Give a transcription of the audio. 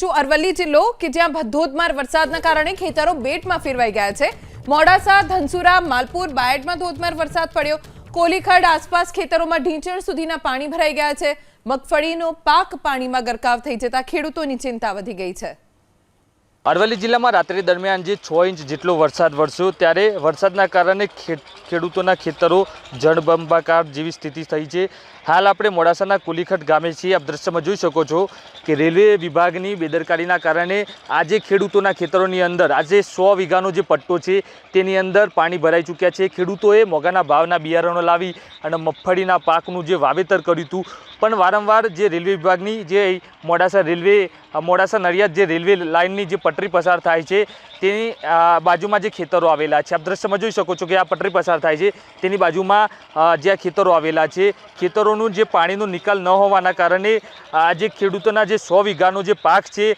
શું અરવલ્લી જિલ્લો કે જ્યાં ધોધમાર વરસાદના કારણે ખેતરો બેટમાં ફેરવાઈ ગયા છે? મોડાસા, ધનસુરા, માલપુર, બાયડમાં ધોધમાર વરસાદ પડ્યો. કોલીખડ આસપાસ ખેતરોમાં ઢીંચણ સુધીના પાણી ભરાઈ ગયા છે. મગફળીનો પાક પાણીમાં ગરકાવ થઈ જતા ખેડૂતોની ચિંતા વધી ગઈ છે. અરવલ્લી જિલ્લામાં રાત્રિ દરમિયાન જે છ ઇંચ જેટલો વરસાદ વરસ્યો ત્યારે વરસાદના કારણે ખેડૂતોના ખેતરો જળબંબાકાર જેવી સ્થિતિ થઈ છે. હાલ આપણે મોડાસાના કુલીખટ ગામે છીએ. આપ દ્રશ્યમાં જોઈ શકો છો કે રેલવે વિભાગની બેદરકારીના કારણે આજે ખેડૂતોના ખેતરોની અંદર, આજે સો વીઘાનો જે પટ્ટો છે તેની અંદર પાણી ભરાઈ ચૂક્યા છે. ખેડૂતોએ મોંઘાના ભાવના બિયારણો લાવી અને મગફળીના પાકનું જે વાવેતર કર્યું હતું. પણ વારંવાર જે રેલવે વિભાગની જે મોડાસા રેલવે, મોડાસા નડિયાદ જે રેલવે લાઇનની જે પટરી પસાર થાય છે. તેની બાજુમાં જે ખેતરો આવેલા છે, આપ દ્રશ્યમાં જોઈ શકો છો કે આ પટરી પસાર થાય છે. તેની બાજુમાં જે આ ખેતરો આવેલા છે, ખેતરોનું જે પાણીનો નિકાલ ન હોવાના કારણે, આ જે ખેડૂતોના જે સો વીઘાનો જે પાક છે